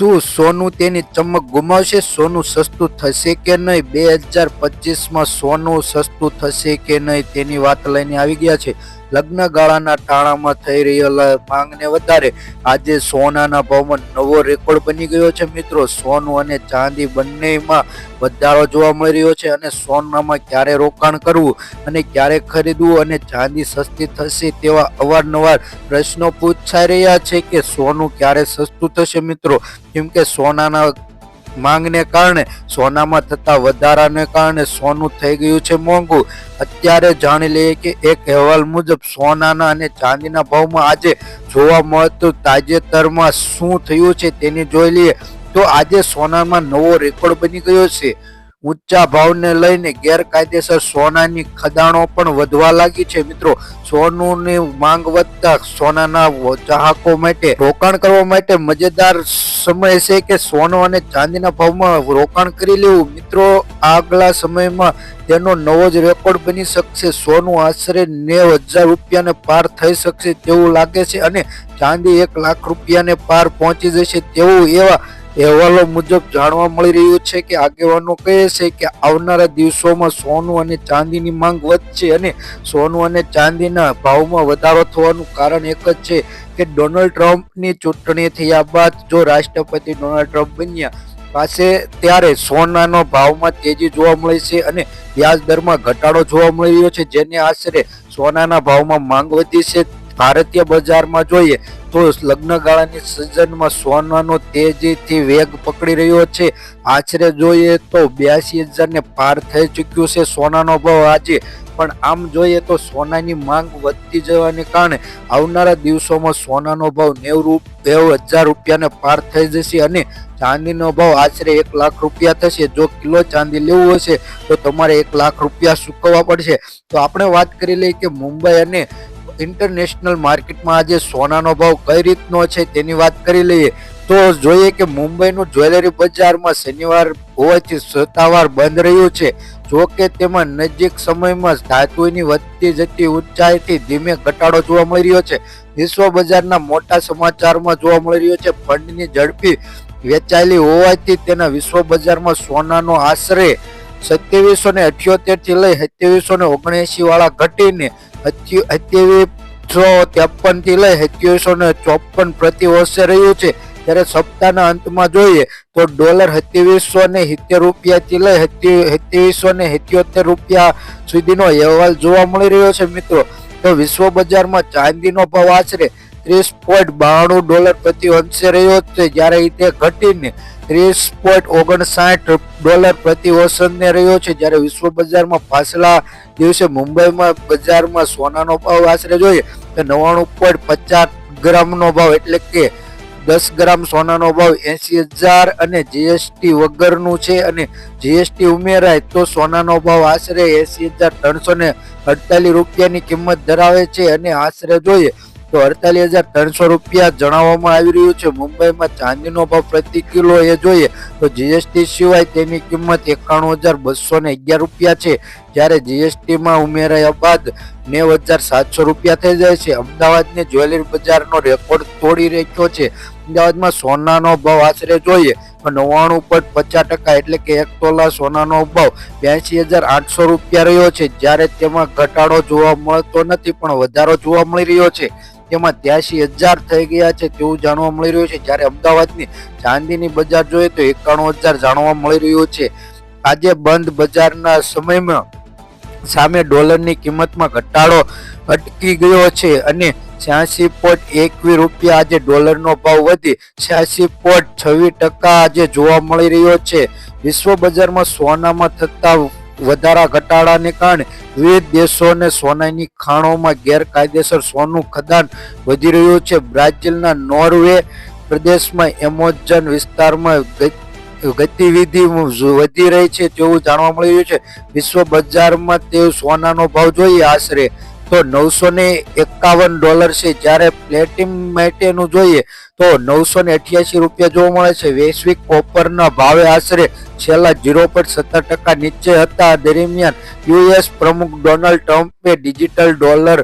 શું સોનું તેની ચમક ગુમાવશે? સોનું સસ્તું થશે કે નહીં? બે હજાર પચીસમાં સોનું સસ્તું થશે કે નહીં? તેની વાત લઈને આવી ગયા છે. લગ્ન ગાળાના ટાણામાં થઈ રહેલા માંગને વધારે આજે સોનાના ભાવમાં નવો રેકોર્ડ બની ગયો છે મિત્રો. સોનું અને ચાંદી બંનેમાં વધારો જોવા મળી રહ્યો છે અને સોનામાં ક્યારે રોકાણ કરવું અને ક્યારે ખરીદવું અને ચાંદી સસ્તી થશે તેવા અવારનવાર પ્રશ્નો પૂછાઈ રહ્યા છે કે સોનું ક્યારે સસ્તું થશે મિત્રો? કેમ કે સોનાના માંગને કારણે, સોનામાં થતા વધારાને કારણે સોનું થઈ ગયું છે મોંઘું. અત્યારે જાણી લઈએ કે એક અહેવાલ મુજબ, સોનાના અને ચાંદીના ભાવમાં આજે જોવા મળતું તાજેતરમાં શું થયું છે તેની જોઈ લઈએ. તો આજે સોનામાં નવો રેકોર્ડ બની ગયો છે. ઊંચા ભાવને લઈને ગેરકાયદેસર સોનાની ખદાણો પણ વધવા લાગી છે. મિત્રો, સોનુની માંગ વધતા સોનાના ચાહકો માટે, રોકાણ કરવા માટે મજેદાર સમય છે કે સોનું અને ચાંદીના ભાવમાં રોકાણ કરી લેવું? મિત્રો, આગલા સમયમાં તેનો નવો જ રેકોર્ડ બની શકશે. સોનું આશરે નેવ હજાર રૂપિયાને પાર થઈ શકશે તેવું લાગે છે અને ચાંદી એક લાખ રૂપિયાને પાર પહોંચી જશે તેવું એવા અહેવાલો મુજબ જાણવા મળી રહ્યું છે કે આગેવાનો કહે છે કે આવનારા દિવસોમાં સોનું અને ચાંદીની માંગ વધશે અને સોનું અને ચાંદીના ભાવમાં વધારો થવાનું કારણ એક જ છે કે ડોનાલ્ડ ટ્રમ્પની ચૂંટણી થયા બાદ જો રાષ્ટ્રપતિ ડોનાલ્ડ ટ્રમ્પ બન્યા પાસે, ત્યારે સોનાનો ભાવમાં તેજી જોવા મળી છે અને વ્યાજ દરમાં ઘટાડો જોવા મળી રહ્યો છે, જેને આશરે સોનાના ભાવમાં માંગ વધી છે. ભારતીય બજારમાં જોઈએ તો લગ્નગાળાની સિઝનમાં સોનાનો તેજીથી વેગ પકડી રહ્યો છે. આશરે જોઈએ તો બ્યાસી હજારને પાર થઈ ચૂક્યું છે સોનાનો ભાવ આજે. પણ આમ જોઈએ તો સોનાની માંગ વધતી જવાને કારણે આવનારા દિવસોમાં સોનાનો ભાવ નેવ નેવ હજાર રૂપિયાને પાર થઈ જશે અને ચાંદીનો ભાવ આશરે એક લાખ રૂપિયા થશે. જો કિલો ચાંદી લેવું હશે તો તમારે એક લાખ રૂપિયા ચૂકવવા પડશે. તો આપણે વાત કરી લઈએ કે મુંબઈ અને ઇન્ટરનેશનલ માર્કેટમાં આજે સોનાનો ભાવ કઈ રીતનો છે તેની વાત કરી લઈએ તો જોઈએ કે મુંબઈનું જ્વેલરી બજારમાં શનિવાર હોવાથી સત્તાવાર બંધ રહ્યું છે. જો કે તેમાં નજીક સમયમાં ધાતુની વધતી જતી ઊંચાઈથી ધીમે ઘટાડો જોવા મળી રહ્યો છે. વિશ્વ બજારના મોટા સમાચારમાં જોવા મળી રહ્યો છે, ફંડની ઝડપી વેચાયેલી હોવાથી તેના વિશ્વ બજારમાં સોનાનો આશરે સત્યાવીસો ને અઠ્યોતેરથી લઈ સત્યાવીસો ને ઓગણએસી વાળા ઘટીને સત્યાવીસો ત્રેપનથી લઈ સત્યાવીસો ને ચોપન પ્રતિ વર્ષે રહ્યું છે. ત્યારે સપ્તાહના અંતમાં જોઈએ તો ડોલર સત્યાવીસો ને સિત્તેર રૂપિયાથી લઈ સત્યાવીસો ને સિત્યોતેર રૂપિયા સુધીનો અહેવાલ જોવા મળી રહ્યો છે મિત્રો. તો વિશ્વ બજારમાં ચાંદીનો ભાવ આશરે ત્રીસ પોઈન્ટ બાણું ડોલર પ્રતિ અંશે રહ્યો છે. જ્યારે તે ઘટીને ત્રીસ પોઈન્ટ ઓગણસાઠ ડોલર પ્રતિ ઓસનને રહ્યો છે. જ્યારે વિશ્વ બજારમાં પાછલા દિવસે મુંબઈમાં બજારમાં સોનાનો ભાવ આશરે જોઈએ તો નવ્વાણું પોઈન્ટ પચાસ ગ્રામનો ભાવ એટલે કે દસ ગ્રામ સોનાનો ભાવ એસી હજાર અને જીએસટી વગરનું છે અને જીએસટી ઉમેરાય તો સોનાનો ભાવ આશરે એસી હજાર ત્રણસો ને અડતાલીસ રૂપિયાની કિંમત ધરાવે છે અને આશરે જોઈએ તો અડતાલીસ હજાર ત્રણસો રૂપિયા જણાવવામાં આવી રહ્યું છે. મુંબઈમાં ચાંદીનો ભાવ પ્રતિ કિલો એ જોઈએ તો જીએસટી સિવાય તેની કિંમત એકાણું હજાર બસો ને અગિયાર રૂપિયા છે. જ્યારે જીએસટીમાં ઉમેરાયા બાદ નેવ હજાર સાતસો રૂપિયા થઈ જાય છે. અમદાવાદને જ્વેલરી બજારનો રેકોર્ડ તોડી રાખ્યો છે. અમદાવાદમાં સોનાનો ભાવ આશરે જોઈએ નવ્વાણું પોઈન્ટ પચાસ ટકા એટલે કે એક તોલા સોનાનો ભાવ બ્યાસી હજાર આઠસો રૂપિયા રહ્યો છે. જ્યારે તેમાં ઘટાડો જોવા મળતો નથી પણ વધારો જોવા મળી રહ્યો છે. તેમાં ત્યાસી હજાર થઈ ગયા છે તેવું જાણવા મળી રહ્યું છે. જ્યારે અમદાવાદની ચાંદીની બજાર જોઈએ તો એકાણું હજાર જાણવા મળી રહ્યું છે. આજે બંધ બજારના સમયમાં સામે ડોલરની કિંમતમાં ઘટાડો અટકી ગયો છે અને છ્યાસી પોઈન્ટ એકવીસ રૂપિયા આજે ડોલરનો ભાવ વધી છ્યાસી પોઈન્ટ છવ્વીસ ટકા આજે જોવા મળી રહ્યો છે. વિશ્વ બજારમાં સોનામાં થતા વધારા ઘટાડાને કારણે વિવિધ દેશોને સોનાની ખાણોમાં ગેરકાયદેસર સોનું ખદાન વધી રહ્યું છે. બ્રાઝિલના નોર્વે પ્રદેશમાં એમોઝન વિસ્તારમાં ગતિવિધિ વધી રહી છે તેવું જાણવા મળી રહ્યું છે. વિશ્વ બજારમાં તે સોનાનો ભાવ જોઈએ આશરે તો નવસો ને એકાવન ડોલર છે. જ્યારે પ્લેટિન માટેનું જોઈએ તો નવસો ને અઠ્યાસી રૂપિયા જોવા મળે છે. વૈશ્વિક કોપરના ભાવે આશરે છેલ્લા ઝીરો પોઈન્ટ સત્તર ટકા નીચે હતા. દરમિયાન યુએસ પ્રમુખ ડોનાલ્ડ ટ્રમ્પે ડિજિટલ ડોલર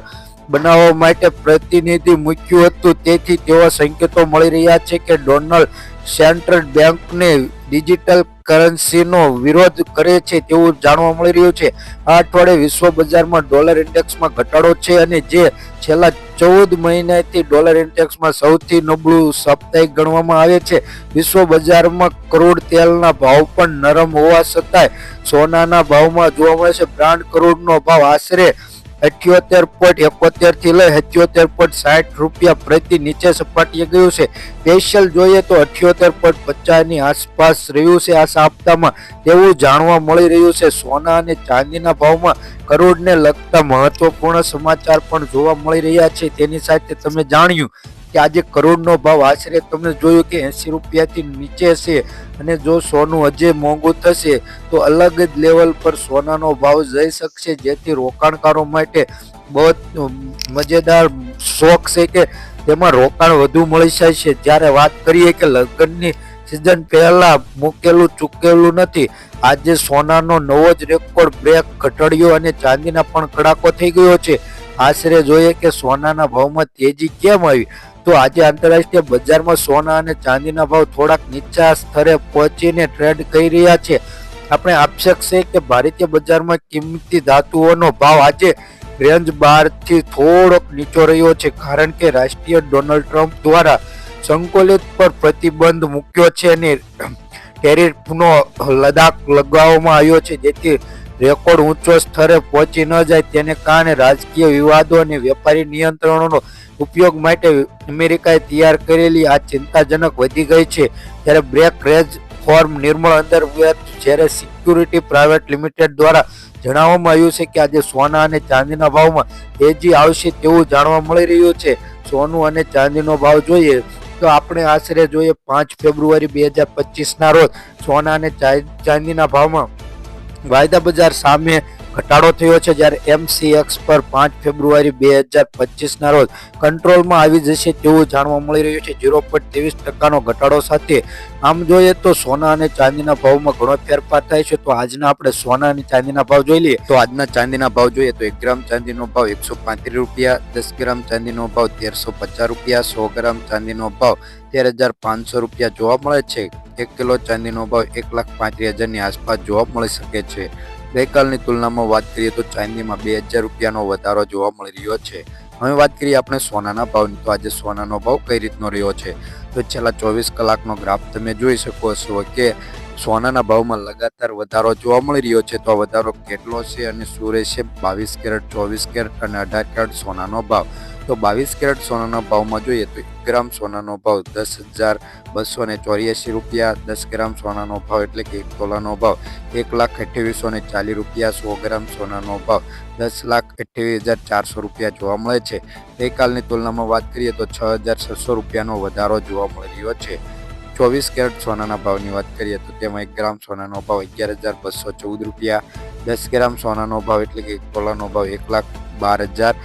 બનાવવા માટે પ્રતિનિધિ મૂક્યું હતું. તેથી તેવા સંકેતો મળી રહ્યા છે કે ડોનાલ્ડ સેન્ટ્રલ બેંકને ડિજિટલ કરન્સીનો વિરોધ કરે છે તેવું જાણવા મળી રહ્યું છે. આ અઠવાડિયે વિશ્વ બજારમાં ડોલર ઇન્ડેક્સમાં ઘટાડો છે અને જે છેલ્લા ચૌદ મહિનાથી ડોલર ઇન્ડેક્સમાં સૌથી નબળું સાપ્તાહિક ગણવામાં આવે છે. વિશ્વ બજારમાં કરોડ તેલના ભાવ પણ નરમ હોવા છતાંય સોનાના ભાવમાં જોવા મળે છે. બ્રાન્ડ કરોડનો ભાવ આશરે અઠ્યોતેર પોઈન્ટ એકોતેરથી લઈ અઠ્યોતેર પોઈન્ટ સાઠ રૂપિયા પ્રતિ નીચે સપાટીએ ગયું છે. સ્પેશિયલ જોઈએ તો અઠ્યોતેર પોઈન્ટ પચાસની આસપાસ રહ્યું છે. આ સપ્તાહમાં તેવું જાણવા મળી રહ્યું છે. સોના અને ચાંદીના ભાવમાં કરોડને લગતા મહત્વપૂર્ણ સમાચાર પણ જોવા મળી રહ્યા છે. તેની સાથે તમે જાણ્યું કે આજે કરોડનો ભાવ આશરે તમે જોયું કે એંસી રૂપિયાથી નીચે છે અને જો સોનું હજે મોંઘું થશે, તો અલગ જ લેવલ પર સોનાનો ભાવ જઈ શકશે, જેથી રોકાણકારો માટે બહુ મજેદાર શોખ છે કે તેમાં રોકાણ વધુ મળી જાય છે જ્યારે વાત કરીએ કે લગ્નની સિઝન પહેલા મૂકેલું ચૂકેલું નથી, આજે સોનાનો નવો જ રેકોર્ડ બ્રેક ઘટાડ્યો અને ચાંદીના પણ કડાકો થઈ ગયો છે. આશરે જોઈએ કે સોનાના ભાવમાં તેજી કેમ આવી? તો આજે આંતરરાષ્ટ્રીય બજારમાં સોના અને ચાંદીના ભાવ થોડાક નીચા સ્તરે પહોંચીને ટ્રેડ કરી રહ્યા છે. આપણે આપશક છે કે ભારતીય બજારમાં કિંમતી ધાતુઓનો ભાવ આજે રેન્જ બારથી થોડોક નીચો રહ્યો છે, કારણ કે રાષ્ટ્રીય ડોનાલ્ડ ટ્રમ્પ દ્વારા સંકુલિત પર પ્રતિબંધ મૂક્યો છે અને ટેરિફનો લદાખ લગાવવામાં આવ્યો છે, જેથી રેકોર્ડ ઊંચો સ્તરે પહોંચી ન જાય તેને કારણે રાજકીય વિવાદો અને વેપારી નિયંત્રણોનો ઉપયોગ માટે અમેરિકાએ તૈયાર કરેલી આ ચિંતાજનક વધી ગઈ છે. ત્યારે બ્રેક રેજ ફોર્મ નિર્મળ અંદર જ્યારે સિક્યુરિટી પ્રાઇવેટ લિમિટેડ દ્વારા જણાવવામાં આવ્યું છે કે આજે સોના અને ચાંદીના ભાવમાં તેજી આવશે તેવું જાણવા મળી રહ્યું છે. સોનું અને ચાંદીનો ભાવ જોઈએ તો આપણે આશરે જોઈએ પાંચ ફેબ્રુઆરી બે હજાર પચીસના રોજ સોના અને ચાંદીના ભાવમાં વાયદા બજાર સામે ઘટાડો થયો છે જ્યારે એમસીએક્સ પર પાંચ ફેબ્રુઆરી બે હજાર પચીસના રોજ કંટ્રોલમાં આવી જશે તેવું જાણવા મળી રહ્યું છે. ઝીરો પોઈન્ટ ત્રેવીસ ટકાનો ઘટાડો સાથે આમ જોઈએ તો સોના અને ચાંદીના ભાવમાં ઘણો ફેરફાર થાય છે. તો આજના આપણે સોના અને ચાંદીના ભાવ જોઈ લઈએ. તો આજના ચાંદીના ભાવ જોઈએ તો એક ગ્રામ ચાંદીનો ભાવ એકસો પાંત્રીસ રૂપિયા, દસ ગ્રામ ચાંદીનો ભાવ તેરસો પચાસ રૂપિયા, સો ગ્રામ ચાંદીનો ભાવ તેર હજાર પાંચસો રૂપિયા જોવા મળે છે. એક કિલો ચાંદીનો ભાવ એક લાખ પાંત્રીસ હજારની આસપાસ જોવા મળી શકે છે. ગઈકાલની તુલનામાં વાત કરીએ તો ચાંદીમાં બે હજાર રૂપિયાનો વધારો જોવા મળી રહ્યો છે. હવે વાત કરીએ આપણે સોનાના ભાવની. તો આજે સોનાનો ભાવ કઈ રીતનો રહ્યો છે? તો છેલ્લા ચોવીસ કલાકનો ગ્રાફ તમે જોઈ શકો છો કે સોનાના ભાવમાં લગાતાર વધારો જોવા મળી રહ્યો છે. તો આ વધારો કેટલો છે અને શું રહેશે? બાવીસ કેરેટ, ચોવીસ કેરેટ અને અઢાર કેરેટ સોનાનો ભાવ. તો બાવીસ કેરેટ સોનાના ભાવમાં જોઈએ તો એક ગ્રામ સોનાનો ભાવ દસ હજાર બસો ને ચોર્યાસી રૂપિયા, દસ ગ્રામ સોનાનો ભાવ એટલે કે એક તોલાનો ભાવ, એક લાખ અઠ્યાવીસો ને ચાલીસ રૂપિયા, સો ગ્રામ સોનાનો ભાવ, દસ લાખ અઠ્યાવીસ હજાર ચારસો રૂપિયા જોવા મળે છે. ગઈકાલની તુલનામાં વાત કરીએ તો છ હજાર છસો રૂપિયાનો વધારો જોવા મળી રહ્યો છે. ચોવીસ કેરેટ સોનાના ભાવની વાત કરીએ તો તેમાં એક ગ્રામ સોનાનો ભાવ અગિયાર હજાર બસો ચૌદ રૂપિયા, દસ ગ્રામ સોનાનો ભાવ એટલે કે એક તોલાનો ભાવ એક લાખ બાર હજાર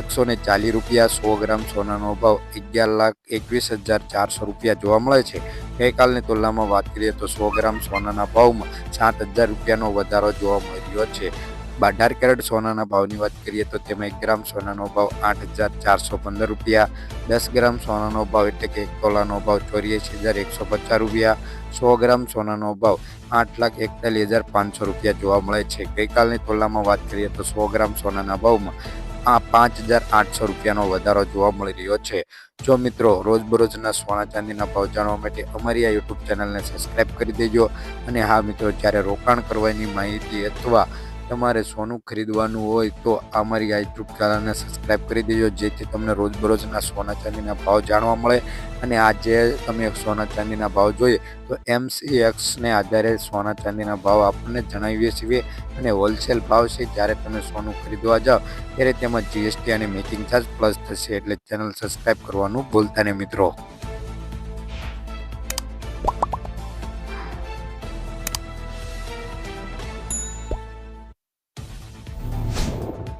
એકસો ને ચાલીસ રૂપિયા, સો ગ્રામ સોનાનો ભાવ અગિયાર લાખ એકવીસ હજાર ચારસો રૂપિયા જોવા મળે છે. ગઈકાલની તુલનામાં વાત કરીએ તો સો ગ્રામ સોનાના ભાવમાં સાત હજાર રૂપિયાનો વધારો જોવા મળી રહ્યો છે. અઢાર કેરેટ સોનાના ભાવની વાત કરીએ તો તેમાં એક ગ્રામ સોનાનો ભાવ આઠ હજાર ચારસો પંદર રૂપિયા, દસ ગ્રામ સોનાનો ભાવ એટલે કે એક તોલાનો ભાવ ચોર્યાસી હજાર એકસો પચાસ રૂપિયા, સો ગ્રામ સોનાનો ભાવ આઠ લાખ એકતાલીસ હજાર પાંચસો રૂપિયા જોવા મળે છે. ગઈકાલની તુલનામાં વાત કરીએ તો સો ગ્રામ સોનાના ભાવમાં આ પાંચ હજાર આઠસો રૂપિયાનો વધારો જોવા મળી રહ્યો છે. જો મિત્રો, રોજબરોજના સોના ચાંદીના ભાવ જાણવા માટે અમારી આ યુટ્યુબ ચેનલને સબસ્ક્રાઈબ કરી દેજો. અને હા મિત્રો, જ્યારે રોકાણ કરવાની માહિતી અથવા તમારે સોનું ખરીદવાનું હોય તો અમારી આ યુટ્યુબ ચેનલને સબસ્ક્રાઈબ કરી દેજો. જેથી તમને રોજબરોજના સોના ચાંદીના ભાવ જાણવા મળે અને આજે તમે સોના ચાંદીના ભાવ જોઈએ તો એમસીએક્સને આધારે સોના ચાંદીના ભાવ આપણને જણાવીએ છીએ અને હોલસેલ ભાવ છે જ્યારે તમે સોનું ખરીદવા જાઓ ત્યારે તેમાં જીએસટી અને મેકિંગ ચાર્જ પ્લસ થશે એટલે ચેનલ સબસ્ક્રાઈબ કરવાનું ભૂલતા નહીં મિત્રો.